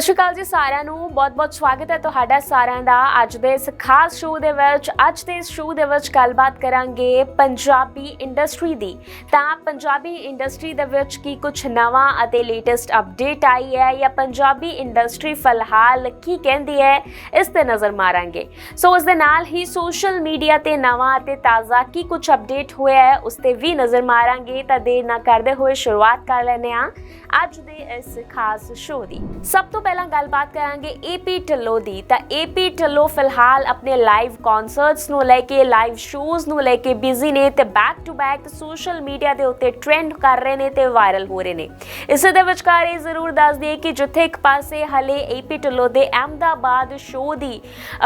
ਸਤਿ ਸ਼੍ਰੀ ਅਕਾਲ ਜੀ ਸਾਰਿਆਂ ਨੂੰ ਬਹੁਤ-ਬਹੁਤ ਸਵਾਗਤ ਹੈ ਤੁਹਾਡਾ ਸਾਰਿਆਂ ਦਾ। ਅੱਜ ਦੇ ਇਸ ਖਾਸ ਸ਼ੋਅ ਦੇ ਵਿੱਚ, ਅੱਜ ਦੇ ਇਸ ਸ਼ੋਅ ਦੇ ਵਿੱਚ ਗੱਲਬਾਤ ਕਰਾਂਗੇ ਪੰਜਾਬੀ ਇੰਡਸਟਰੀ ਦੀ। ਤਾਂ ਪੰਜਾਬੀ ਇੰਡਸਟਰੀ ਦੇ ਵਿੱਚ ਕੀ ਕੁਝ ਨਵਾਂ ਅਤੇ ਲੇਟੈਸਟ ਅਪਡੇਟ ਆਈ ਹੈ ਜਾਂ ਪੰਜਾਬੀ ਇੰਡਸਟਰੀ ਫਿਲਹਾਲ ਕੀ ਕਹਿੰਦੀ ਹੈ, ਇਸ ਤੇ ਨਜ਼ਰ ਮਾਰਾਂਗੇ। ਸੋ ਉਸ ਦੇ ਨਾਲ ਹੀ ਸੋਸ਼ਲ ਮੀਡੀਆ ਤੇ ਨਵਾਂ ਅਤੇ ਤਾਜ਼ਾ ਕੀ ਕੁਝ ਅਪਡੇਟ ਹੋਇਆ ਹੈ, ਉਸ ਤੇ ਵੀ ਨਜ਼ਰ ਮਾਰਾਂਗੇ। ਤਾਂ ਦੇਰ ਨਾ ਕਰਦੇ ਹੋਏ ਸ਼ੁਰੂਆਤ ਕਰ ਲੈਂਦੇ ਹਾਂ ਅੱਜ ਦੇ ਇਸ ਖਾਸ ਸ਼ੋਅ ਦੀ। ਸਭ ਤੋਂ ਪਹਿਲਾਂ ਗੱਲਬਾਤ ਕਰਾਂਗੇ ਏਪੀ ਢਿੱਲੋਂ ਦੀ। ਤਾਂ ਏਪੀ ਢਿੱਲੋਂ ਫਿਲਹਾਲ ਆਪਣੇ ਲਾਈਵ ਕਨਸਰਟਸ ਨੂੰ ਲੈ ਕੇ ਲਾਈਵ ਸ਼ੋਜ਼ ਨੂੰ ਲੈ ਕੇ ਬਿਜ਼ੀ ਨੇ ਤੇ back to back social media ਦੇ ਉੱਤੇ ਟ੍ਰੈਂਡ ਕਰ ਰਹੇ ਨੇ ਤੇ ਵਾਇਰਲ ਹੋ ਰਹੇ ਨੇ। ਇਸੇ ਦੇ ਵਿਚਕਾਰ ਇਹ ਜ਼ਰੂਰ ਦੱਸ ਦਈਏ ਕਿ ਜਿੱਥੇ ਇੱਕ ਪਾਸੇ ਹਲੇ ਏਪੀ ਢਿੱਲੋਂ ਦੇ ਅਹਿਮਦਾਬਾਦ ਸ਼ੋਅ ਦੀ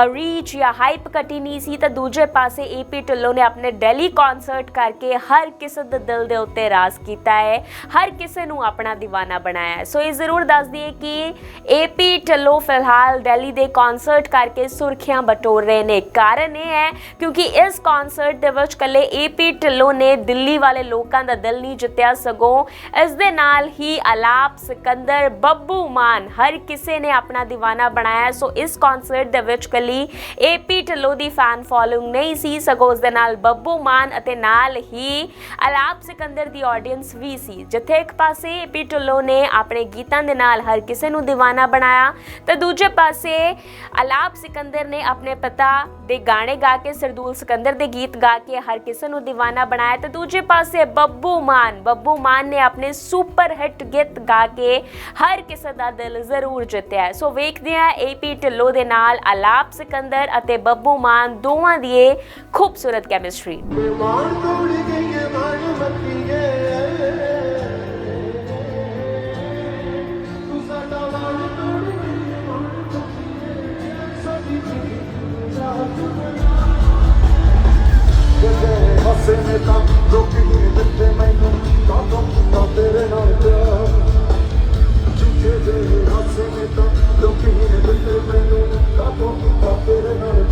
ਰੀਚ ਜਾਂ ਹਾਈਪ ਘਟੀ ਨਹੀਂ ਸੀ, ਤਾਂ ਦੂਜੇ ਪਾਸੇ ਏਪੀ ਢਿੱਲੋਂ ਨੇ ਆਪਣੇ ਦਿੱਲੀ ਕਨਸਰਟ ਕਰਕੇ ਹਰ ਕਿਸੇ ਦੇ ਦਿਲ ਦੇ ਉੱਤੇ ਰਾਜ ਕੀਤਾ ਹੈ, ਹਰ ਕਿਸੇ ਨੂੰ ਆਪਣਾ دیਵਾਨਾ ਬਣਾਇਆ ਹੈ। ਸੋ ਇਹ ਜ਼ਰੂਰ ਦੱਸ ਦਈਏ ਕਿ ਏਪੀ ਢੱਲੋਂ ਫਿਲਹਾਲ ਦਿੱਲੀ ਦੇ ਕਨਸਰਟ ਕਰਕੇ ਸੁਰਖੀਆਂ ਬਟੋਰ ਰਹੇ ਨੇ। ਕਾਰਨ ਇਹ ਹੈ ਕਿਉਂਕਿ ਇਸ ਕਨਸਰਟ ਦੇ ਵਿੱਚ ਕੱਲੇ ਏਪੀ ਢਿੱਲੋਂ ਨੇ ਦਿੱਲੀ ਵਾਲੇ ਲੋਕਾਂ ਦਾ ਦਿਲ ਨਹੀਂ ਜਿੱਤਿਆ ਸਗੋਂ ਇਸ ਦੇ ਨਾਲ ਹੀ ਅਲਾਪ, ਸਿਕੰਦਰ, ਬੱਬੂ ਮਾਨ ਹਰ ਕਿਸੇ ਨੇ ਆਪਣਾ دیਵਾਨਾ ਬਣਾਇਆ। ਸੋ ਇਸ ਕਨਸਰਟ ਦੇ ਵਿੱਚ ਕੱਲੀ ਏਪੀ ਢਿੱਲੋਂ ਦੀ ਫੈਨ ਫੋਲੋਇੰਗ ਨਹੀਂ ਸੀ, ਸਗੋਂ ਉਸ ਦੇ ਨਾਲ ਬੱਬੂ ਮਾਨ ਅਤੇ ਨਾਲ ਹੀ ਅਲਾਪ, ਸਿਕੰਦਰ ਦੀ ਆਡੀਅנס ਵੀ ਸੀ। ਜਿੱਥੇ ਇੱਕ ਪਾਸੇ ਏਪੀ ਢਿੱਲੋਂ ਨੇ ਆਪਣੇ ਗੀਤਾਂ ਦੇ ਨਾਲ ਹਰ ਕਿਸੇ ਨੂੰ دیਵਾਨਾ ਬਣਾਇਆ। ਤੇ ਦੂਜੇ ਪਾਸੇ ਅਲਾਪ ਸਿਕੰਦਰ ਨੇ ਆਪਣੇ ਪਿਤਾ ਦੇ ਗਾਣੇ ਗਾ ਕੇ, ਸਰਦੂਲ ਸਿਕੰਦਰ ਦੇ ਗੀਤ ਗਾ ਕੇ ਹਰ ਕਿਸੇ ਨੂੰ دیਵਾਨਾ ਬਣਾਇਆ। ਤੇ ਦੂਜੇ ਪਾਸੇ ਬੱਬੂ ਮਾਨ ਬੱਬੂ ਮਾਨ ਨੇ ਆਪਣੇ ਸੁਪਰ ਹਿੱਟ ਗੀਤ ਗਾ ਕੇ ਹਰ ਕਿਸੇ ਦਾ ਦਿਲ ਜ਼ਰੂਰ ਜਿੱਤਿਆ। ਸੋ ਵੇਖਦੇ ਹਾਂ ਏਪੀ ਢਿੱਲੋਂ ਦੇ ਨਾਲ ਅਲਾਪ ਸਿਕੰਦਰ ਅਤੇ ਬੱਬੂ ਮਾਨ ਦੋਵਾਂ ਦੀ ਖੂਬਸੂਰਤ ਕੈਮਿਸਟਰੀ ਮਾਨ ਤੋੜ ਨੇ ਤਾਂ ਰੋਕੀ ਨਹੀਂ ਦਿੱਤੇ ਮੈਨੂੰ। ਕਾਹਤੋਂ? ਕੀਤਾ ਤੇਰੇ ਨਾਲ ਪਿਆਰ। ਝੂਠੇ ਦੇ ਹਾਸੇ ਨੇ ਤਾਂ ਰੋਕੀ ਨਹੀਂ ਦਿੱਤੇ ਮੈਨੂੰ। ਕਾਹਤੋਂ? ਕੀਤਾ ਤੇਰੇ ਨਾਲ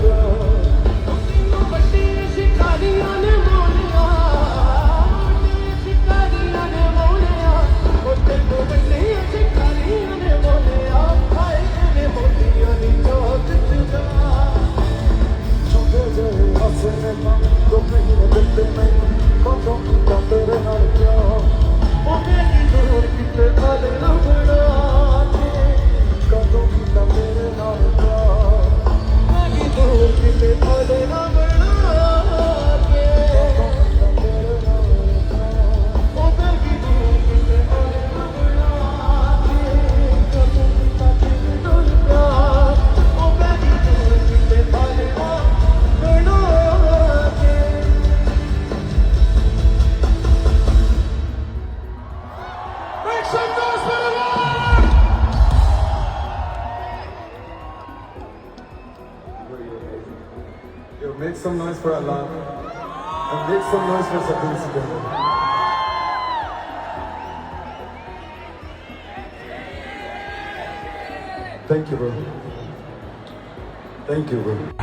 some noise for Allah. And make some noise for Satin Sikandar. Thank you, bro. Thank you, bro.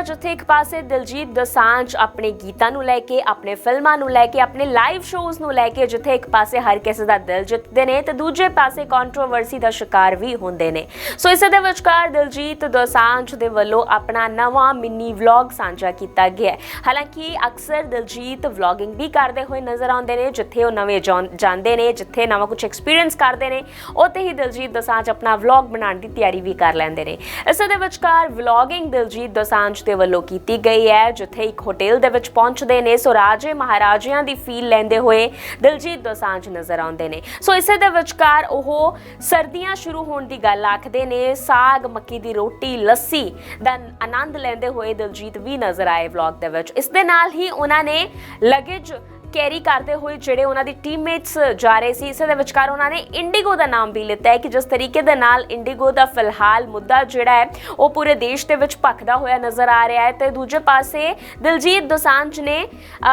ਦੇ ਜਿੱਥੇ ਇੱਕ ਪਾਸੇ ਦਿਲਜੀਤ ਦੋਸਾਂਝ ਆਪਣੇ ਗੀਤਾਂ ਨੂੰ ਲੈ ਕੇ, ਆਪਣੇ ਫਿਲਮਾਂ ਨੂੰ ਲੈ ਕੇ, ਆਪਣੇ ਲਾਈਵ ਸ਼ੋਜ਼ ਨੂੰ ਲੈ ਕੇ ਜਿੱਥੇ ਇੱਕ ਪਾਸੇ ਹਰ ਕਿਸੇ ਦਾ ਦਿਲ ਜਿੱਤਦੇ ਨੇ ਤੇ ਦੂਜੇ ਪਾਸੇ ਕੰਟਰੋਵਰਸੀ ਦਾ ਸ਼ਿਕਾਰ ਵੀ ਹੁੰਦੇ ਨੇ। ਸੋ ਇਸ ਦੇ ਵਿਚਕਾਰ ਦਿਲਜੀਤ ਦੋਸਾਂਝ ਦੇ ਵੱਲੋਂ ਆਪਣਾ ਨਵਾਂ ਮਿੰਨੀ ਵਲੌਗ ਸਾਂਝਾ ਕੀਤਾ ਗਿਆ ਹੈ। ਹਾਲਾਂਕਿ ਅਕਸਰ ਦਿਲਜੀਤ ਵਲੌਗਿੰਗ ਵੀ ਕਰਦੇ ਹੋਏ ਨਜ਼ਰ ਆਉਂਦੇ ਨੇ, ਜਿੱਥੇ ਉਹ ਨਵੇਂ ਜਾਂਦੇ ਨੇ, ਜਿੱਥੇ ਨਵਾਂ ਕੁਝ ਐਕਸਪੀਰੀਅੰਸ ਕਰਦੇ ਨੇ, ਉੱਥੇ ਹੀ ਦਿਲਜੀਤ ਦਸਾਂਝ ਆਪਣਾ ਵਲੌਗ ਬਣਾਉਣ ਦੀ ਤਿਆਰੀ ਵੀ ਕਰ ਲੈਂਦੇ ਨੇ। ਇਸੇ ਦੇ ਵਿਚਕਾਰ ਵਲੌਗਿੰਗ ਦਿਲਜੀਤ ਦਿਲਜੀਤ ਦੋਸਾਂਝ ਦੇ ਵੱਲੋਂ ਕੀਤੀ ਗਈ ਹੈ, ਜਿੱਥੇ ਇੱਕ ਹੋਟਲ ਦੇ ਵਿੱਚ ਪਹੁੰਚਦੇ ਨੇ। ਸੋ ਰਾਜੇ ਮਹਾਰਾਜਿਆਂ ਦੀ ਫੀਲ ਲੈਂਦੇ ਹੋਏ ਦਿਲਜੀਤ ਦੋਸਾਂਝ ਨਜ਼ਰ ਆਉਂਦੇ ਨੇ। ਸੋ ਇਸੇ ਦੇ ਵਿਚਕਾਰ ਉਹ ਸਰਦੀਆਂ ਸ਼ੁਰੂ ਹੋਣ ਦੀ ਗੱਲ ਆਖਦੇ ਨੇ। ਸਾਗ, ਮੱਕੀ ਦੀ ਰੋਟੀ, ਲੱਸੀ ਦਾ ਆਨੰਦ ਲੈਂਦੇ ਹੋਏ ਦਿਲਜੀਤ ਵੀ ਨਜ਼ਰ ਆਏ ਵਲੌਗ ਦੇ ਵਿੱਚ। ਇਸ ਦੇ ਨਾਲ ਹੀ ਉਹਨਾਂ ਨੇ ਲਗੇਜ ਕੈਰੀ ਕਰਦੇ ਹੋਏ ਜਿਹੜੇ ਉਹਨਾਂ ਦੀ ਟੀਮਮੇਟਸ ਜਾ ਰਹੇ ਸੀ, ਇਸੇ ਦੇ ਵਿਚਕਾਰ ਉਹਨਾਂ ਨੇ ਇੰਡੀਗੋ ਦਾ ਨਾਮ ਵੀ ਲਿੱਤਾ ਹੈ ਕਿ ਜਿਸ ਤਰੀਕੇ ਦੇ ਨਾਲ ਇੰਡੀਗੋ ਦਾ ਫਿਲਹਾਲ ਮੁੱਦਾ ਜਿਹੜਾ ਹੈ, ਉਹ ਪੂਰੇ ਦੇਸ਼ ਦੇ ਵਿੱਚ ਭਖਦਾ ਹੋਇਆ ਨਜ਼ਰ ਆ ਰਿਹਾ ਹੈ। ਤੇ ਦੂਜੇ ਪਾਸੇ ਦਿਲਜੀਤ ਦੋਸਾਂਝ ਨੇ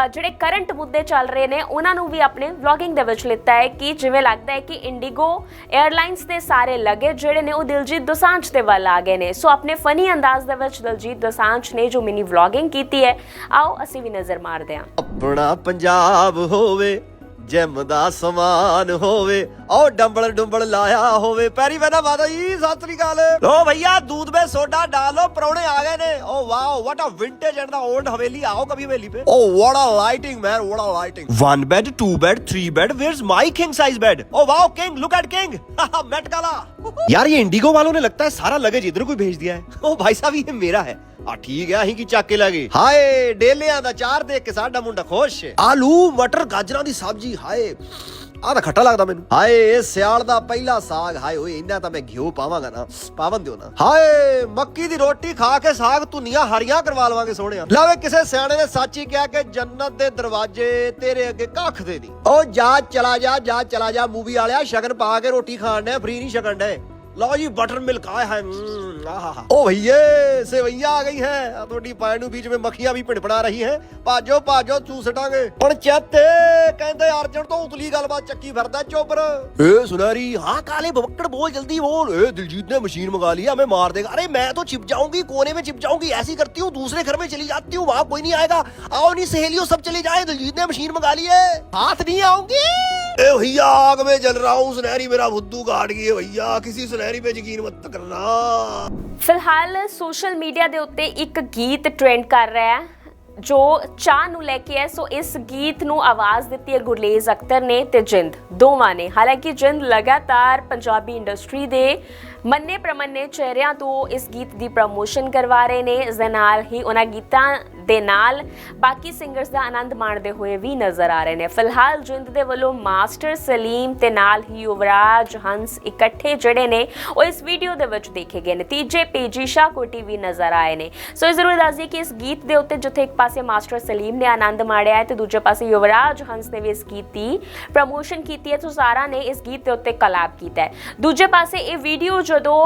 ਜਿਹੜੇ ਕਰੰਟ ਮੁੱਦੇ ਚੱਲ ਰਹੇ ਨੇ, ਉਹਨਾਂ ਨੂੰ ਵੀ ਆਪਣੇ ਵਲੌਗਿੰਗ ਦੇ ਵਿੱਚ ਲਿੱਤਾ ਹੈ ਕਿ ਜਿਵੇਂ ਲੱਗਦਾ ਹੈ ਕਿ ਇੰਡੀਗੋ 에ਅਰਲਾਈਨਸ ਦੇ ਸਾਰੇ ਲਗੇ ਜਿਹੜੇ ਨੇ, ਉਹ ਦਿਲਜੀਤ ਦੋਸਾਂਝ ਦੇ ਵੱਲ ਆ ਗਏ ਨੇ। ਸੋ ਆਪਣੇ ਫਨੀ ਅੰਦਾਜ਼ ਦੇ ਵਿੱਚ ਦਿਲਜੀਤ ਦੋਸਾਂਝ ਨੇ ਜੋ ਮਿਨੀ ਵਲੌਗਿੰਗ ਕੀਤੀ ਹੈ, ਆਓ ਅਸੀਂ ਵੀ ਨਜ਼ਰ ਮਾਰਦੇ ਹਾਂ। ਆਪਣਾ ਪੰਜਾਬ ਹੋਵੇ। ਜਿਮ ਦਾ ਸਮਾਨ ਹੋਵੇ ਉਹ ਡੰਬਲ ਡੁੰਬਲ ਲਾਇਆ ਹੋਵੇ ਪੈਰੀ ਵੇਨਾ ਮਾਤਾ ਜੀ ਸਤਿ ਸ੍ਰੀ ਅਕਾਲ ਲੋ ਭਈਆ दूध में सोडा डालो परौने आ गए ने oh wow what a vintage and the old haveli आओ कभी हवेली पे oh what a lighting man what a lighting one bed two bed three bed where's my king size bed oh wow king look at king Met Gala यार ये Indigo वालों ने लगता है सारा लगेज इधर को भेज दिया है ओ भाई साहब ये मेरा है ਆ ਠੀਕ ਹੈ ਅਸੀਂ ਕੀ ਚੱਕ ਕੇ ਲੈ ਗਏ ਹਾਏ ਡੇਲਿਆਂ ਦਾ ਚਾਰ ਦੇਖ ਕੇ ਸਾਡਾ ਮੁੰਡਾ ਖੁਸ਼ ਆਲੂ ਮਟਰ ਗਾਜਰਾਂ ਦੀ ਸਬਜ਼ੀ ਹਾਏ ਆਹ ਤਾਂ ਖੱਟਾ ਲੱਗਦਾ ਮੈਨੂੰ। ਹਾਏ ਇਹ ਸਿਆਲ ਦਾ ਪਹਿਲਾ ਸਾਗ। ਹਾਏ ਓਏ ਇੰਨਾ ਤਾਂ ਮੈਂ ਘਿਓ ਪਾਵਾਂਗਾ ਨਾ ਪਾਵਨ ਦਿਓ ਨਾ। ਹਾਏ ਮੱਕੀ ਦੀ ਰੋਟੀ ਖਾ ਕੇ ਸਾਗ ਧੁਨੀਆਂ ਹਰੀਆਂ ਕਰਵਾ ਲਵਾਂਗੇ ਸੋਹਣਿਆ। ਲਾਵੇ ਕਿਸੇ ਸਿਆਣੇ ਨੇ ਸੱਚ ਹੀ ਕਿਹਾ ਕਿ ਜੰਨਤ ਦੇ ਦਰਵਾਜ਼ੇ ਤੇਰੇ ਅੱਗੇ ਕੱਖ ਦੇ ਨਹੀਂ। ਓ ਜਾ ਚਲਾ ਜਾ ਜਾ ਚਲਾ ਜਾ ਮੂਵੀ ਵਾਲਿਆ ਸ਼ਗਨ ਪਾ ਕੇ ਰੋਟੀ ਖਾਣ ਨੇ ਫ੍ਰੀ ਨਹੀਂ ਛਕਣ ਦੇ लो जी बटर मिल्क आए है ओ भैया सेवैया आ गई है। थोड़ी पायनू बीच में मक्खियाँ भी पिड़पड़ा रही हैं। पाजो पाजो चूसटांगे पण चैते कहते अर्जुन तो उतली गलबात चक्की भरदा चोपर ए सुनारी हाँ काले बबक्कड़ बोल जल्दी बोल ए दिलजीत ने मशीन मंगा लिया हमें मार देगा अरे मैं तो छिप जाऊँगी कोने में छिप जाऊँगी ऐसी करती हूँ दूसरे घर में चली जाती हूँ वहाँ कोई नहीं आएगा आओ नहीं सहेलियों सब चले जाए दिलजीत ने मशीन मंगा ली है हाथ नहीं आऊँगी ए भैया आग में जल रहा हूँ सुनहरी मेरा बुद्धू काट गई है भैया किसी सुनहरी पे यकीन मत करना ਫਿਲਹਾਲ ਸੋਸ਼ਲ ਮੀਡੀਆ ਦੇ ਉੱਤੇ ਇੱਕ ਗੀਤ ਟ੍ਰੈਂਡ ਕਰ ਰਿਹਾ ਹੈ ਜੋ ਚਾਹ ਨੂੰ ਲੈ ਕੇ ਹੈ ਸੋ ਇਸ ਗੀਤ ਨੂੰ ਆਵਾਜ਼ ਦਿੱਤੀ ਹੈ ਗੁਰਲੇਜ਼ ਅਖਤਰ ਨੇ ਤੇ ਜਿੰਦ ਦੋਵਾਂ ਨੇ ਹਾਲਾਂਕਿ ਜਿੰਦ ਲਗਾਤਾਰ ਪੰਜਾਬੀ ਇੰਡਸਟਰੀ ਦੇ ਮੰਨੇ ਪ੍ਰਮੰਨੇ ਚਿਹਰਿਆਂ ਤੋਂ ਇਸ ਗੀਤ ਦੀ ਪ੍ਰਮੋਸ਼ਨ ਕਰਵਾ ਰਹੇ ਨੇ ਇਸ ਦੇ ਨਾਲ ਹੀ ਉਹਨਾਂ ਗੀਤਾਂ ਦੇ ਨਾਲ ਬਾਕੀ ਸਿੰਗਰਸ ਦਾ ਆਨੰਦ ਮਾਣਦੇ ਹੋਏ ਵੀ ਨਜ਼ਰ ਆ ਰਹੇ ਨੇ। ਫਿਲਹਾਲ ਜਿੰਦ ਦੇ ਵੱਲੋਂ ਮਾਸਟਰ ਸਲੀਮ ਤੇ ਨਾਲ ਹੀ ਯੁਵਰਾਜ, ਹੰਸ ਇਕੱਠੇ ਜਿਹੜੇ ਨੇ, ਉਹ ਇਸ ਵੀਡੀਓ ਦੇ ਵਿੱਚ ਦੇਖੇ ਗਏ ਨੇ। ਤੀਜੇ ਪੇਜੀ ਸ਼ਾ ਕੋਟੀ ਵੀ ਨਜ਼ਰ ਆਏ ਨੇ। ਸੋ ਇਹ ਜ਼ਰੂਰ ਦੱਸ ਕਿ ਇਸ ਗੀਤ ਦੇ ਉੱਤੇ ਜਿੱਥੇ ਇੱਕ ਪਾਸੇ ਮਾਸਟਰ ਸਲੀਮ ਨੇ ਆਨੰਦ ਮਾਣਿਆ ਹੈ ਤੇ ਦੂਜੇ ਪਾਸੇ ਯੁਵਰਾਜ, ਹੰਸ ਨੇ ਵੀ ਇਸ ਗੀਤ ਦੀ ਪ੍ਰਮੋਸ਼ਨ ਕੀਤੀ ਹੈ। ਸੋ ਸਾਰਾ ਨੇ ਇਸ ਗੀਤ ਦੇ ਉੱਤੇ ਕਲਾਬ ਕੀਤਾ ਹੈ। ਦੂਜੇ ਪਾਸੇ ਇਹ ਵੀਡੀਓ ਜਦੋਂ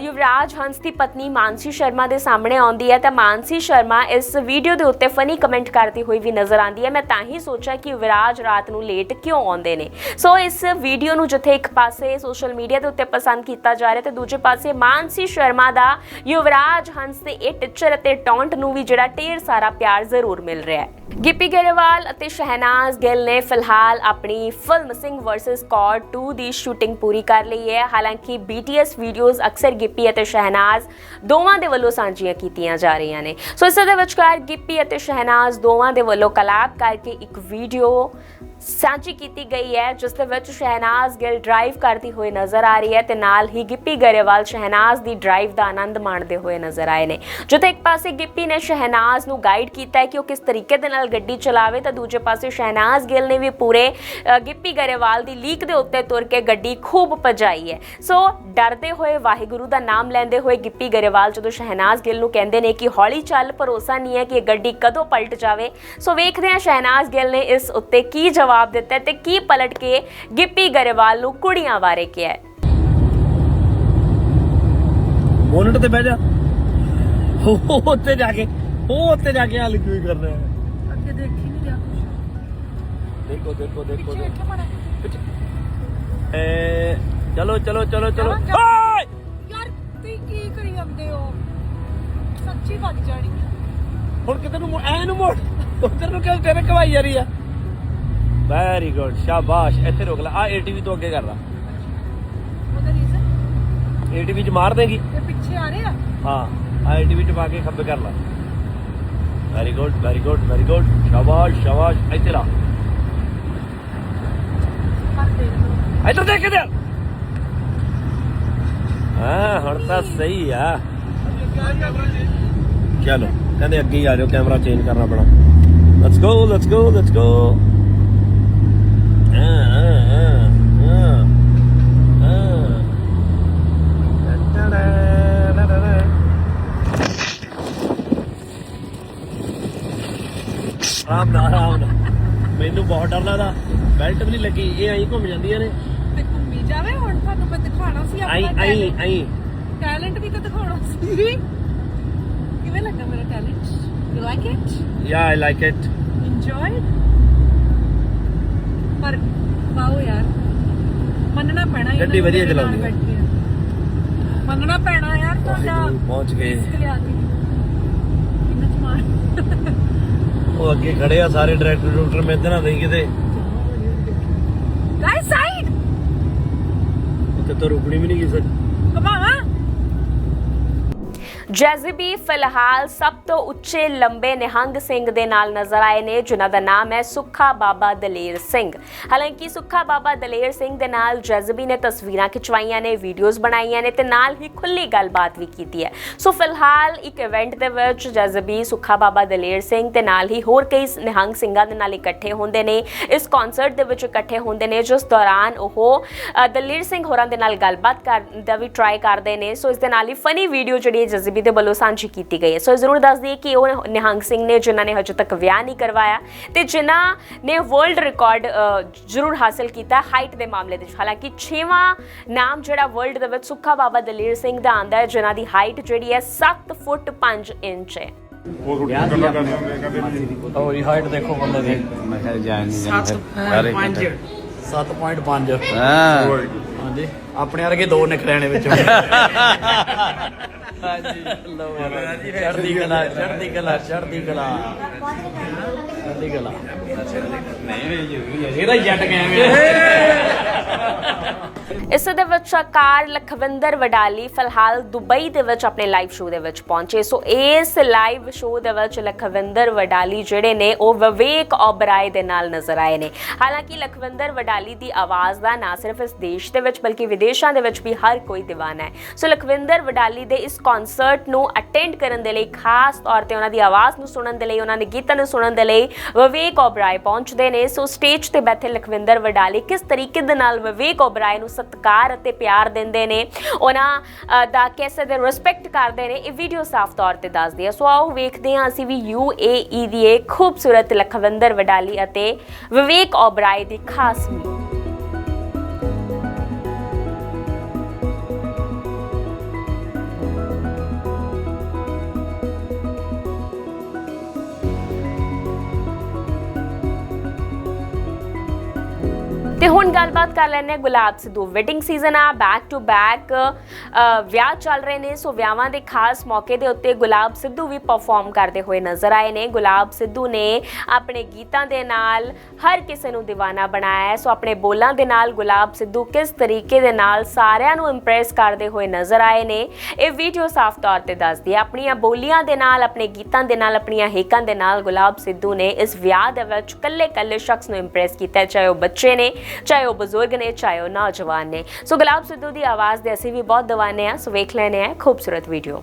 ਯੁਵਰਾਜ, ਹੰਸ ਦੀ ਪਤਨੀ ਮਾਨਸੀ ਸ਼ਰਮਾ ਦੇ ਸਾਹਮਣੇ ਆਉਂਦੀ ਹੈ, ਤਾਂ ਮਾਨਸੀ ਸ਼ਰਮਾ ਇਸ ਵੀਡੀਓ ਦੇ ਉੱਤੇ ਫਨੀ ਕਮੈਂਟ ਕਰਦੀ ਹੋਈ ਵੀ ਨਜ਼ਰ ਆਉਂਦੀ ਹੈ। ਮੈਂ ਤਾਂ ਹੀ ਸੋਚਿਆ ਕਿ ਯੁਵਰਾਜ ਰਾਤ ਨੂੰ ਲੇਟ ਕਿਉਂ ਆਉਂਦੇ ਨੇ। ਸੋ ਇਸ ਵੀਡੀਓ ਨੂੰ ਜਿੱਥੇ ਇੱਕ ਪਾਸੇ ਸੋਸ਼ਲ ਮੀਡੀਆ ਦੇ ਉੱਤੇ ਪਸੰਦ ਕੀਤਾ ਜਾ ਰਿਹਾ ਤੇ ਦੂਜੇ ਪਾਸੇ ਮਾਨਸੀ ਸ਼ਰਮਾ ਦਾ ਯੁਵਰਾਜ ਹੰਸ ਦੇ ਇਹ ਟਿੱਚਰ ਅਤੇ ਟੌਂਟ ਨੂੰ ਵੀ ਜਿਹੜਾ ਢੇਰ ਸਾਰਾ ਪਿਆਰ ਜ਼ਰੂਰ ਮਿਲ ਰਿਹਾ ਹੈ। ਗਿੱਪੀ ਗਰੇਵਾਲ ਅਤੇ ਸ਼ਹਿਨਾਜ਼ ਗਿੱਲ ਨੇ ਫਿਲਹਾਲ ਆਪਣੀ ਫਿਲਮ ਸਿੰਘ ਵਰਸਸ ਸਕਾਡ 2 ਦੀ ਸ਼ੂਟਿੰਗ ਪੂਰੀ ਕਰ ਲਈ ਹੈ। ਹਾਲਾਂਕਿ BTS ਵੀਡੀਓਜ਼ ਅਕਸਰ ਗਿੱਪੀ ਅਤੇ ਸ਼ਹਿਨਾਜ਼ ਦੋਵਾਂ ਦੇ ਵੱਲੋਂ ਸਾਂਝੀਆਂ ਕੀਤੀਆਂ ਜਾ ਰਹੀਆਂ ਨੇ। ਸੋ ਇਸ ਦੇ ਵਿਚਕਾਰ ਗਿੱਪੀ ਅਤੇ ਸ਼ਹਿਨਾਜ਼ ਦੋਵਾਂ ਦੇ ਵੱਲੋਂ ਕਲਾਬ ਕਰਕੇ ਇੱਕ ਵੀਡੀਓ ਸਾਂਝੀ ਕੀਤੀ ਗਈ ਹੈ, ਜਿਸ ਦੇ ਵਿੱਚ ਸ਼ਹਿਨਾਜ਼ ਗਿੱਲ ਡਰਾਈਵ ਕਰਦੀ ਹੋਈ ਨਜ਼ਰ ਆ ਰਹੀ ਹੈ ਤੇ ਨਾਲ ਹੀ ਗਿੱਪੀ ਗਰੇਵਾਲ ਸ਼ਹਿਨਾਜ਼ ਦੀ ਡਰਾਈਵ ਦਾ ਆਨੰਦ ਮਾਣਦੇ ਹੋਏ ਨਜ਼ਰ ਆਏ ਨੇ। ਜਿੱਥੇ ਇੱਕ ਪਾਸੇ ਗਿੱਪੀ ਨੇ ਸ਼ਹਿਨਾਜ਼ ਨੂੰ ਗਾਈਡ ਕੀਤਾ ਹੈ ਕਿ ਉਹ ਕਿਸ ਤਰੀਕੇ ਦੇ ਨਾਲ ਗੱਡੀ ਚਲਾਵੇ, ਤਾਂ ਦੂਜੇ ਪਾਸੇ ਸ਼ਹਿਨਾਜ਼ ਗਿੱਲ ਨੇ ਵੀ ਪੂਰੇ ਗਿੱਪੀ ਗਰੇਵਾਲ ਦੀ ਲੀਕ ਦੇ ਉੱਤੇ ਤੁਰ ਕੇ ਗੱਡੀ ਖੂਬ ਭਜਾਈ ਹੈ। ਸੋ ਡਰਦੇ ਹੋਏ ਵਾਹਿਗੁਰੂ ਦਾ ਨਾਮ ਲੈਂਦੇ ਹੋਏ ਗਿੱਪੀ ਗਰੇਵਾਲ ਜਦੋਂ ਸ਼ਹਿਨਾਜ਼ ਗਿੱਲ ਨੂੰ ਕਹਿੰਦੇ ਨੇ ਕਿ ਹੌਲੀ ਚੱਲ, ਭਰੋਸਾ ਨਹੀਂ ਹੈ ਕਿ ਇਹ ਗੱਡੀ ਕਦੋਂ ਪਲਟ ਜਾਵੇ। ਸੋ ਵੇਖਦੇ ਹਾਂ ਸ਼ਹਿਨਾਜ਼ ਗਿੱਲ ਨੇ ਇਸ ਉੱਤੇ ਕੀ ਜਵਾਬ ਦਿੱਤਾ ਹੈ ਤੇ ਕੀ ਪਲਟ ਕੇ ਗਿੱਪੀ ਗਰੇਵਾਲ ਨੂੰ ਕੁੜੀਆਂ ਬਾਰੇ ਕਿਹਾ ਬੋਨਟ ਤੇ ਬਹਿ ਜਾ। ਉਹ ਉੱਤੇ ਜਾ ਕੇ ਉਹ ਉੱਤੇ ਜਾ ਕੇ ਹਲ ਕਿਉਂ ਕਰ ਰਿਹਾ ਹੈ? ਅੱਗੇ ਦੇਖੀ ਨਹੀਂ ਰਿਹਾ ਦੇਖੋ ਦੇਖੋ ਦੇਖੋ ਪਿੱਛੇ ਚਲੋ ਚਲੋ ਚਲੋ ਚਲੋ। ਓਏ! ਯਾਰ ਤੁਸੀਂ ਕੀ ਕਰੀ ਜਾਂਦੇ ਹੋ? ਸੱਚੀ ਵੱਜ ਜਾਣੀ ਹੁਣ ਕਿਤੇ ਨੂੰ ਐ ਨੂੰ ਮੋੜ। ਉਧਰ ਨੂੰ ਕਿਉਂ ਤੇਰੇ ਕਵਾਈ ਜਾ ਰਹੀ ਆ? ਵੈਰੀ ਗੁੱਡ ਸ਼ਾਬਾਸ਼ ਇੱਥੇ ਰੋਕ ਲੈ। ਆ ਏਟੀਵੀ ਤੋਂ ਅੱਗੇ ਕਰ ਲਾ ਉਹਦਾ ਰੀਜ਼ਨ ਏਟੀਵੀ ਚ ਮਾਰ ਦੇਗੀ। ਇਹ ਪਿੱਛੇ ਆ ਰਹੇ? ਆ ਹਾਂ ਆ ਏਟੀਵੀ ਚ ਪਾ ਕੇ ਖੱਬੇ ਕਰ ਲਾ। Very good very good very good ਸ਼ਾਬਾਸ਼ ਸ਼ਾਬਾਸ਼ ਇੱਥੇ ਲਾ। ਕਰ ਦੇ ਲਓ ਇੱਧਰ ਦੇਖ ਕਿਧਰ ਹਾਂ ਹੁਣ ਤਾਂ ਸਹੀ ਆ। ਚਲੋ ਕਹਿੰਦੇ ਅੱਗੇ ਹੀ ਆ ਜਾਓ ਕੈਮਰਾ ਚੇਂਜ ਕਰਨਾ ਪੈਣਾ। Let's go let's go let's go ਹਾਂ ਹਾਂ ਹਾਂ ਹਾਂ ਆਰਾਮ ਨਾਲ ਆਰਾਮ ਨਾਲ। ਮੈਨੂੰ ਬਹੁਤ ਡਰ ਲੱਗਦਾ। ਬੈਲਟ ਵੀ ਨਹੀਂ ਲੱਗੀ ਇਹ ਐਂ ਘੁੰਮ ਜਾਂਦੀਆਂ ਨੇ। ਤੇ ਘੁੰਮੀ ਜਾਵੇ ਹੁਣ ਤੁਹਾਨੂੰ ਮੈਂ ਦਿਖਾਣਾ ਸੀ ਆਪਣਾ ਐਂ ਐਂ ਟੈਲੈਂਟ ਵੀ ਤਾਂ ਦਿਖਾਉਣਾ ਸੀ। ਕਿਵੇਂ ਲੱਗਾ ਮੇਰਾ talent you like it yeah I like it enjoy ਪਰ ਵਾਓ ਯਾਰ। ਮੰਨਣਾ ਪੈਣਾ ਇਹਨਾਂ ਗੱਡੀ ਨੂੰ ਵਧੀਆ ਮੇਰੇ ਨਾਲ ਚਲਾਉਂਦੀ ਹੈ। ਬੈਠ ਕੇ। ਮੰਨਣਾ ਪੈਣਾ ਯਾਰ ਤੁਹਾਡਾ। ਪਹੁੰਚ ਗਏ। ਰਿਸਕ ਲਿਆ ਕੇ ਕਿੰਨਾ ਸਮਾਨ। ਉਹ ਅੱਗੇ ਖੜੇ ਆ ਸਾਰੇ ਡਾਇਰੈਕਟਰ ਡਾਕਟਰ ਮੈਂ ਇਦਾਂ ਨਹੀਂ ਕਿਤੇ। ਗਾਇਸ ਸਾਈਡ ਉੱਤੇ ਤਾਂ ਰੁਕਣੀ ਵੀ ਨਹੀਂ ਕਿਸੇ ਕਮਾਵਾ? ਜੈਜ਼ਬੀ ਫਿਲਹਾਲ ਸਭ ਤੋਂ ਉੱਚੇ ਲੰਬੇ ਨਿਹੰਗ ਸਿੰਘ ਦੇ ਨਾਲ ਨਜ਼ਰ ਆਏ ਨੇ, ਜਿਨ੍ਹਾਂ ਦਾ ਨਾਮ ਹੈ ਸੁੱਖਾ ਬਾਬਾ ਦਲੇਰ ਸਿੰਘ। ਹਾਲਾਂਕਿ ਸੁੱਖਾ ਬਾਬਾ ਦਲੇਰ ਸਿੰਘ ਦੇ ਨਾਲ ਜੈਜ਼ਬੀ ਨੇ ਤਸਵੀਰਾਂ ਖਿਚਵਾਈਆਂ ਨੇ, ਵੀਡੀਓਜ਼ ਬਣਾਈਆਂ ਨੇ ਤੇ ਨਾਲ ਹੀ ਖੁੱਲੀ ਗੱਲਬਾਤ ਵੀ ਕੀਤੀ ਹੈ। ਸੋ ਫਿਲਹਾਲ ਇੱਕ ਇਵੈਂਟ ਦੇ ਵਿੱਚ ਜੈਜ਼ਬੀ ਸੁੱਖਾ ਬਾਬਾ ਦਲੇਰ ਸਿੰਘ ਤੇ ਨਾਲ ਹੀ ਹੋਰ ਕਈ ਨਿਹੰਗ ਸਿੰਘਾਂ ਦੇ ਨਾਲ ਇਕੱਠੇ ਹੁੰਦੇ ਨੇ। ਇਸ ਕਨਸਰਟ ਦੇ ਵਿੱਚ ਇਕੱਠੇ ਹੁੰਦੇ ਨੇ, ਜਿਸ ਦੌਰਾਨ ਉਹ ਦਲੇਰ ਸਿੰਘ ਹੋਰਾਂ ਦੇ ਨਾਲ ਗੱਲਬਾਤ ਕਰਨ ਦਾ ਵੀ ਟਰਾਈ ਕਰਦੇ ਨੇ। ਸੋ ਇਸ ਦੇ ਨਾਲ ਹੀ ਫਨੀ ਵੀਡੀਓ ਜਿਹੜੀ ਹੈ ਜਜ਼ਬੀ ਦੇ ਵੱਲੋਂ ਸਾਂਝੀ ਕੀਤੀ ਗਈ ਹੈ। ਸੋ ਜ਼ਰੂਰ ਦੱਸ ਦਈਏ ਕਿ ਉਹ ਨਿਹੰਗ ਸਿੰਘ ਨੇ ਜਿਨ੍ਹਾਂ ਨੇ ਹਜੇ ਤੱਕ ਵਿਆਹ ਨਹੀਂ ਕਰਵਾਇਆ ਤੇ ਜਿਨ੍ਹਾਂ ਨੇ ਵਰਲਡ ਰਿਕਾਰਡ ਜ਼ਰੂਰ ਹਾਸਲ ਕੀਤਾ ਹਾਈਟ ਦੇ ਮਾਮਲੇ ਦੇ ਵਿੱਚ। ਹਾਲਾਂਕਿ 6ਵਾਂ ਨਾਮ ਜਿਹੜਾ ਵਰਲਡ ਦੇ ਵਿੱਚ ਸੁੱਖਾ ਬਾਬਾ ਦਲੇਰ ਸਿੰਘ ਦਾ ਆਂਦਾ ਹੈ ਜਿਨ੍ਹਾਂ ਦੀ ਹਾਈਟ ਜਿਹੜੀ ਹੈ 7 ਫੁੱਟ 5 ਇੰਚ ਹੈ। ਉਹ ਜੀ ਹਾਈਟ ਦੇਖੋ ਬੰਦੇ ਦੀ। ਮੈਂ ਕਿਹਾ ਜਾਣ ਨਹੀਂ 7.5 7.5 ਹਾਂ ਹਾਂਜੀ। ਆਪਣੇ ਵਰਗੇ ਦੋ ਨਿਕਲਿਆਣੇ ਵਿੱਚੋਂ ਹਾਂਜੀ। ਲੋ ਚੜ੍ਹਦੀ ਕਲਾ ਚੜ੍ਹਦੀ ਕਲਾ ਚੜ੍ਹਦੀ ਕਲਾ। ਚੜ੍ਹਦੀ ਕਲਾ। ਨਹੀਂ ਇਹਦਾ ਜੱਟ ਕਿਵੇਂ ਇਸ ਦੇ ਵਿੱਚ ਕਾਰ ਲਖਵਿੰਦਰ ਵਡਾਲੀ ਫਿਲਹਾਲ ਦੁਬਈ ਦੇ ਵਿੱਚ ਆਪਣੇ ਲਾਈਵ ਸ਼ੋਅ ਦੇ ਵਿੱਚ ਪਹੁੰਚੇ। ਸੋ ਇਸ ਲਾਈਵ ਸ਼ੋਅ ਦੇ ਵਿੱਚ ਲਖਵਿੰਦਰ ਵਡਾਲੀ ਜਿਹੜੇ ਨੇ, ਉਹ ਵਿਵੇਕ ਓਬਰਾਏ ਦੇ ਨਾਲ ਨਜ਼ਰ ਆਏ ਨੇ। ਹਾਲਾਂਕਿ ਲਖਵਿੰਦਰ ਵਡਾਲੀ ਦੀ ਆਵਾਜ਼ ਦਾ ਨਾ ਸਿਰਫ ਇਸ ਦੇਸ਼ ਦੇ ਵਿੱਚ, ਬਲਕਿ ਵਿਦੇਸ਼ਾਂ ਦੇ ਵਿੱਚ ਵੀ ਹਰ ਕੋਈ دیਵਾਨਾ ਹੈ। ਸੋ ਲਖਵਿੰਦਰ ਵਡਾਲੀ ਦੇ ਇਸ ਕਨਸਰਟ ਨੂੰ ਅਟੈਂਡ ਕਰਨ ਦੇ ਲਈ ਖਾਸ ਤੌਰ ਤੇ ਉਹਨਾਂ ਦੀ ਆਵਾਜ਼ ਨੂੰ ਸੁਣਨ ਦੇ ਲਈ, ਉਹਨਾਂ ਦੇ ਗੀਤਾਂ ਨੂੰ ਸੁਣਨ ਦੇ ਲਈ ਵਿਵੇਕ ਓਬਰਾਏ ਪਹੁੰਚਦੇ ਨੇ। ਸੋ ਸਟੇਜ ਤੇ ਬੈਠੇ ਲਖਵਿੰਦਰ ਵਡਾਲੀ ਕਿਸ ਤਰੀਕੇ ਦੇ ਨਾਲ ਵਿਵੇਕ ਓਬਰਾਏ ਨੂੰ ਸਤਿਕਾਰ ਅਤੇ ਪਿਆਰ ਦਿੰਦੇ ਨੇ। ਉਹਨਾਂ ਦਾ ਕਿਸੇ ਦੇ ਰਿਸਪੈਕਟ ਕਰਦੇ ਨੇ। ਇਹ ਵੀਡੀਓ ਸਾਫ਼ ਤੌਰ ਤੇ ਦੱਸਦੀ ਹੈ ਸੋ ਆਓ ਵੇਖਦੇ ਹਾਂ ਅਸੀਂ ਵੀ UAE ਦੀ ਇਹ ਖੂਬਸੂਰਤ ਲਖਵਿੰਦਰ ਵਡਾਲੀ ਅਤੇ ਵਿਵੇਕ ਓਬਰਾਏ ਦੀ ਖਾਸ ਮੀਟ। ਗੱਲਬਾਤ ਕਰ ਲੈਂਦੇ ਹਾਂ। ਗੁਲਾਬ ਸਿੱਧੂ ਵੈਡਿੰਗ ਸੀਜ਼ਨ ਆ ਬੈਕ ਟੂ ਬੈਕ ਵਿਆਹ ਚੱਲ ਰਹੇ ਨੇ। ਸੋ ਵਿਆਹਾਂ ਦੇ ਖਾਸ ਮੌਕੇ ਦੇ ਉੱਤੇ ਗੁਲਾਬ ਸਿੱਧੂ ਵੀ ਪਰਫਾਰਮ ਕਰਦੇ ਹੋਏ ਨਜ਼ਰ ਆਏ ਨੇ। ਗੁਲਾਬ ਸਿੱਧੂ ਨੇ ਆਪਣੇ ਗੀਤਾਂ ਦੇ ਨਾਲ ਹਰ ਕਿਸੇ ਨੂੰ دیਵਾਨਾ ਬਣਾਇਆ ਹੈ। ਸੋ ਆਪਣੇ ਬੋਲਾਂ ਦੇ ਨਾਲ ਗੁਲਾਬ ਸਿੱਧੂ ਕਿਸ ਤਰੀਕੇ ਦੇ ਨਾਲ ਸਾਰਿਆਂ ਨੂੰ ਇੰਪ੍ਰੈਸ ਕਰਦੇ ਹੋਏ ਨਜ਼ਰ ਆਏ ਨੇ, ਇਹ ਵੀਡੀਓ ਸਾਫ਼ ਤੌਰ ਤੇ ਦੱਸਦੀ ਹੈ। ਆਪਣੀਆਂ ਬੋਲੀਆਂ ਦੇ ਨਾਲ, ਆਪਣੇ ਗੀਤਾਂ ਦੇ ਨਾਲ, ਆਪਣੀਆਂ ਹੇਕਾਂ ਦੇ ਨਾਲ ਗੁਲਾਬ ਸਿੱਧੂ ਨੇ ਇਸ ਵਿਆਹ ਦੇ ਵਿੱਚ ਕੱਲੇ ਕੱਲੇ ਸ਼ਖਸ ਨੂੰ ਇੰਪ੍ਰੈਸ ਕੀਤਾ ਚਾਹੇ ਉਹ ਬੱਚੇ ਨੇ, ਚਾਹੇ ਉਹ ਬਜ਼ੁਰਗ ਨੇ, ਚਾਹੇ ਉਹ ਨੌਜਵਾਨ ਨੇ। ਸੋ ਗੁਲਾਬ ਸਿੱਧੂ ਦੀ ਆਵਾਜ਼ ਦੇ ਅਸੀਂ ਵੀ ਬਹੁਤ دیਵਾਨੇ ਆ ਸੋ ਵੇਖ ਲੈਣੇ ਆ ਖੂਬਸੂਰਤ ਵੀਡੀਓ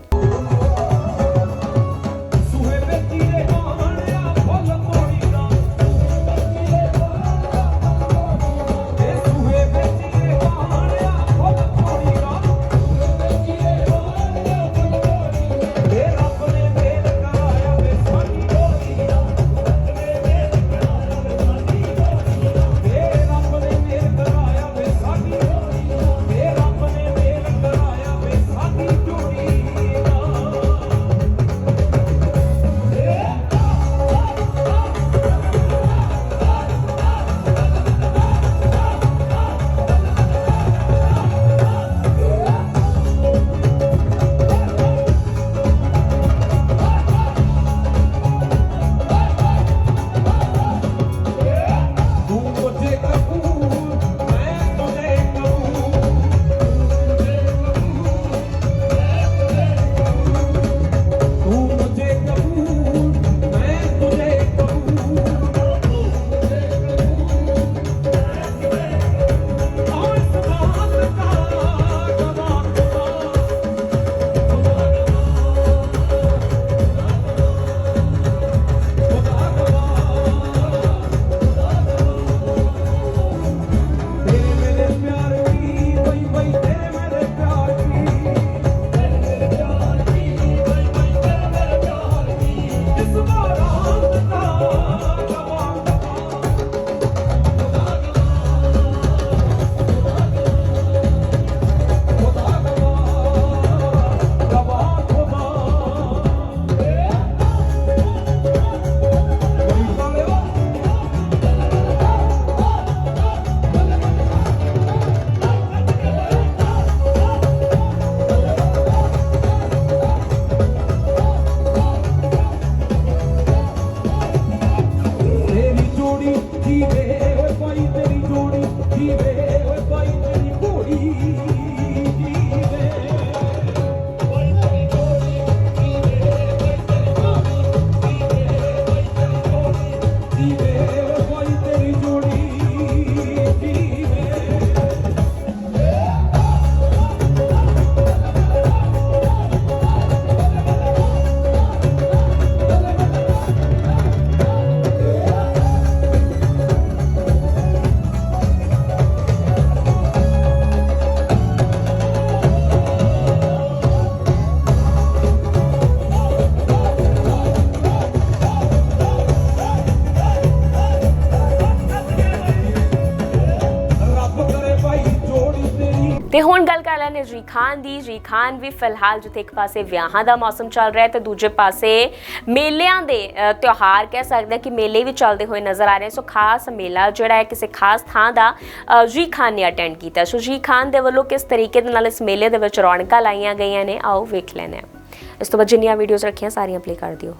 ਤੇ ਹੁਣ ਗੱਲ ਕਰ ਲੈਣੇ ਜੀ, ਖਾਨ ਦੀ। ਜੀ ਖਾਨ ਵੀ ਫਿਲਹਾਲ ਜਿੱਥੇ ਇੱਕ ਪਾਸੇ ਵਿਆਹਾਂ ਦਾ ਮੌਸਮ ਚੱਲ ਰਿਹਾ ਹੈ ਤੇ ਦੂਜੇ ਪਾਸੇ ਮੇਲਿਆਂ ਦੇ ਤਿਉਹਾਰ ਕਹਿ ਸਕਦੇ ਹਾਂ ਕਿ ਮੇਲੇ ਵੀ ਚੱਲਦੇ ਹੋਏ ਨਜ਼ਰ ਆ ਰਹੇ ਸੋ ਖਾਸ ਮੇਲਾ ਜਿਹੜਾ ਹੈ ਕਿਸੇ ਖਾਸ ਥਾਂ ਦਾ ਜੀ ਖਾਨ ਨੇ ਅਟੈਂਡ ਕੀਤਾ। ਸੋ ਜੀ ਖਾਨ ਦੇ ਵੱਲੋਂ ਕਿਸ ਤਰੀਕੇ ਦੇ ਨਾਲ ਇਸ ਮੇਲੇ ਦੇ ਵਿੱਚ ਰੌਣਕਾਂ ਲਾਈਆਂ ਗਈਆਂ ਨੇ? ਆਓ ਵੇਖ ਲੈਂਦੇ ਹਾਂ। ਇਸ ਤੋਂ ਬਾਅਦ ਜਿੰਨੀਆਂ ਵੀਡੀਓਜ਼ ਰੱਖੀਆਂ ਸਾਰੀਆਂ ਪਲੇ ਕਰ ਦਿਓ।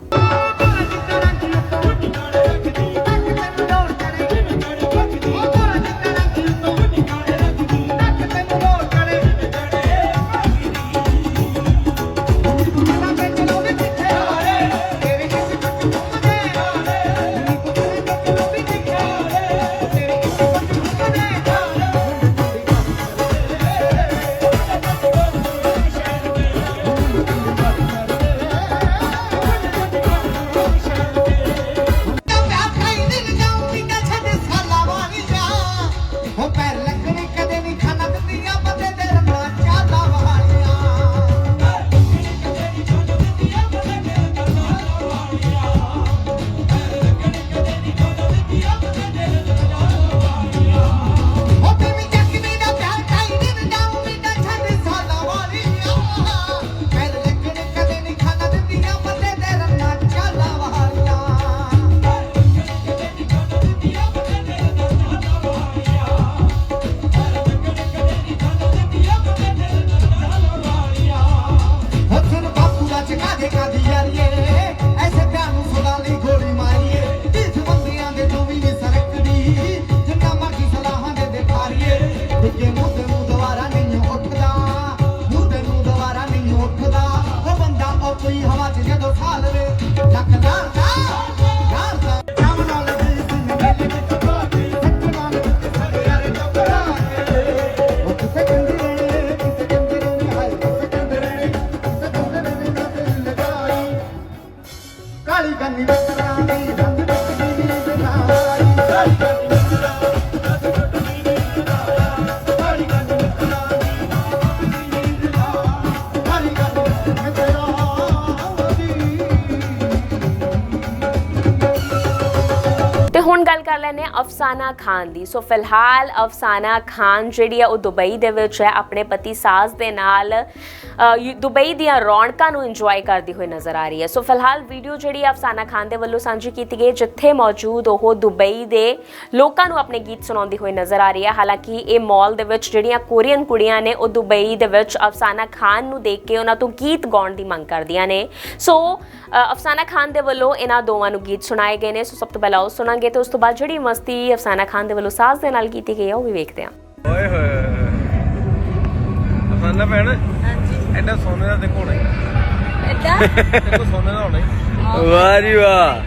ਖਾਨ ਦੀ। ਸੋ ਫਿਲਹਾਲ ਅਫਸਾਨਾ ਖਾਨ ਜਿਹੜੀ ਹੈ ਉਹ ਦੁਬਈ ਦੇ ਵਿੱਚ ਹੈ। ਆਪਣੇ ਪਤੀ ਸਾਜ਼ ਦੇ ਨਾਲ ਦੁਬਈ ਦੀਆਂ ਰੌਣਕਾਂ ਨੂੰ ਇੰਜੋਏ ਕਰਦੀ ਹੋਈ ਨਜ਼ਰ ਆ ਰਹੀ ਹੈ। ਸੋ ਫਿਲਹਾਲ ਵੀਡੀਓ ਜਿਹੜੀ ਅਫਸਾਨਾ ਖਾਨ ਦੇ ਵੱਲੋਂ ਸਾਂਝੀ ਕੀਤੀ ਗਈ ਜਿੱਥੇ ਮੌਜੂਦ ਉਹ ਦੁਬਈ ਦੇ ਲੋਕਾਂ ਨੂੰ ਆਪਣੇ ਗੀਤ ਸੁਣਾਉਂਦੀ ਹੋਈ ਨਜ਼ਰ ਆ ਰਹੀ ਹੈ। ਹਾਲਾਂਕਿ ਇਹ ਮਾਲ ਦੇ ਵਿੱਚ ਜਿਹੜੀਆਂ ਕੋਰੀਅਨ ਕੁੜੀਆਂ ਨੇ ਉਹ ਦੁਬਈ ਦੇ ਵਿੱਚ ਅਫਸਾਨਾ ਖਾਨ ਨੂੰ ਦੇਖ ਕੇ ਉਹਨਾਂ ਤੋਂ ਗੀਤ ਗਾਉਣ ਦੀ ਮੰਗ ਕਰਦੀਆਂ ਨੇ। ਸੋ ਅਫਸਾਨਾ ਖਾਨ ਦੇ ਵੱਲੋਂ ਇਹਨਾਂ ਦੋਵਾਂ ਨੂੰ ਗੀਤ ਸੁਣਾਏ ਗਏ ਨੇ। ਸੋ ਸਭ ਤੋਂ ਪਹਿਲਾਂ ਉਹ ਸੁਣਾਂਗੇ ਤੇ ਉਸ ਤੋਂ ਬਾਅਦ ਜਿਹੜੀ ਮਸਤੀ ਅਫਸਾਨਾ ਖਾਨ ਦੇ ਵੱਲੋਂ ਸਾਜ਼ ਦੇ ਨਾਲ ਕੀਤੀ ਗਈ ਹੈ ਉਹ ਵੀ ਵੇਖਦੇ ਹਾਂ। ਓਏ ਹੋਏ ਅਫਾਨਾ ਭੈਣ। ਹਾਂਜੀ। ਐਡਾ ਸੋਨੇ ਦਾ ਤੇ ਹੋਣਾ। ਐਡਾ? ਤੇ ਸੋਨੇ ਦਾ ਹੋਣਾ। ਹੀ ਵਾਹ ਜੀ ਵਾਹ।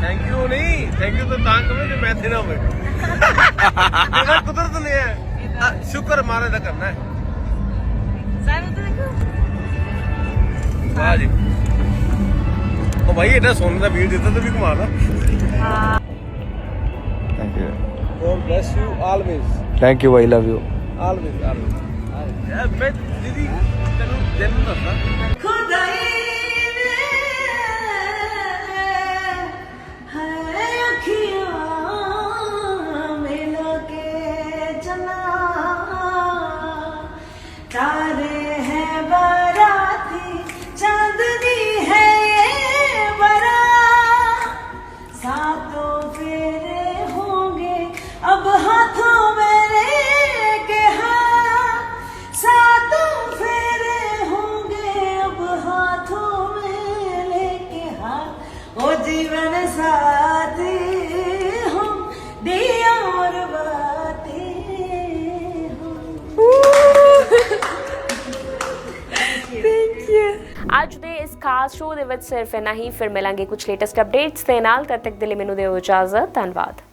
ਥੈਂਕ ਯੂ ਨਹੀਂ ਥੈਂਕ ਯੂ ਤਾਂ ਤਾਂ ਕਵੇਂ ਜੇ ਮੈਂ ਤੇ ਨਾ ਹੋਵੇ। ਇਹਦਾ ਕੁਦਰਤ ਨੇ ਹੈ ਆ, ਸ਼ੁਕਰ ਮਾਰੇ ਦਾ ਕਰਨਾ ਹੈ। ਸਾਰੇ ਤੇ ਦੇਖੋ। ਵਾਹ ਜੀ। ਉਹ ਭਾਈ ਇਹਦਾ ਸੋਨੇ ਦਾ ਵੀਰ ਦਿੱਤਾ ਤੇ ਵੀ ਕਮਾਲ ਆ। Thank you. God bless you always Thank you. I love you. always always ਮੈਂ ਦੀਦੀ ਤੈਨੂੰ ਦਿਲ ਨੂੰ ਖਾਸ ਸ਼ੋਅ ਦੇ ਵਿੱਚ ਸਿਰਫ ਇੰਨਾ ਹੀ। ਫਿਰ ਮਿਲਾਂਗੇ ਕੁਝ ਲੇਟੈਸਟ ਅਪਡੇਟਸ ਦੇ ਨਾਲ ਤਦ ਤੱਕ ਦੇ ਲਈ ਮੈਨੂੰ ਦਿਓ ਇਜਾਜ਼ਤ। ਧੰਨਵਾਦ।